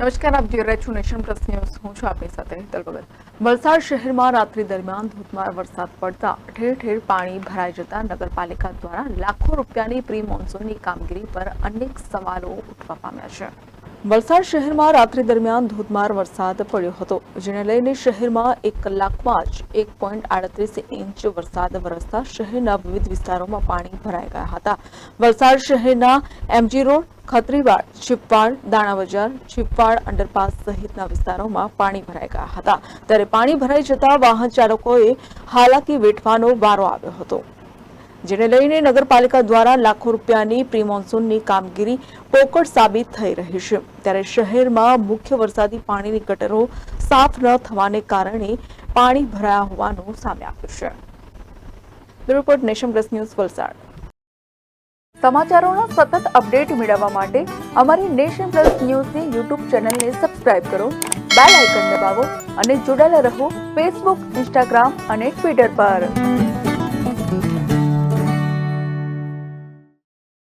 નમસ્કાર, આપ જોઈ રહ્યા છો નેશન પ્લસ ન્યૂઝ. હું છું આપની સાથે હેતલ ભગત. વલસાડ શહેરમાં રાત્રિ દરમિયાન ધોધમાર વરસાદ પડતા ઠેર ઠેર પાણી ભરાઈ જતા નગરપાલિકા દ્વારા લાખો રૂપિયાની પ્રી મોન્સૂનની કામગીરી પર અનેક સવાલો ઉઠવા પામ્યા છે. વલસાડ શહેરમાં રાત્રિ દરમિયાન ધોધમાર વરસાદ પડ્યો હતો, જેને લઈને શહેરમાં એક કલાકમાં જ એક પોઈન્ટ આડત્રીસ ઇંચ વરસાદ વરસતા શહેરના વિવિધ વિસ્તારોમાં પાણી ભરાઈ ગયા હતા. વલસાડ શહેરના MG road, Khatriwad Chhipwad Danabazar Chhipwad underpass સહિતના વિસ્તારોમાં પાણી ભરાઈ ગયા હતા. ત્યારે પાણી ભરાઈ જતા વાહન ચાલકોએ હાલાકી વેઠવાનો વારો આવ્યો હતો. જેને લઈને નગરપાલિકા દ્વારા લાખો રૂપિયાની પ્રી મોન્સૂનની કામગીરી પોકળ સાબિત થઈ રહી છે. ત્યારે શહેરમાં મુખ્ય વરસાદી પાણીની ગટરો સાફ ન થવાને કારણે પાણી ભરાયા હોવાનું સામે આવ્યું છે. Report nation plus news Valsad. સમાચારોના સતત અપડેટ મેળવવા માટે અમારી નેશન પ્લસ ન્યૂઝની યુટ્યુબ ચેનલને સબસ્ક્રાઇબ કરો, બેલ આઇકન દબાવો અને જોડાયેલા રહો ફેસબુક, ઇન્સ્ટાગ્રામ અને ટ્વિટર પર.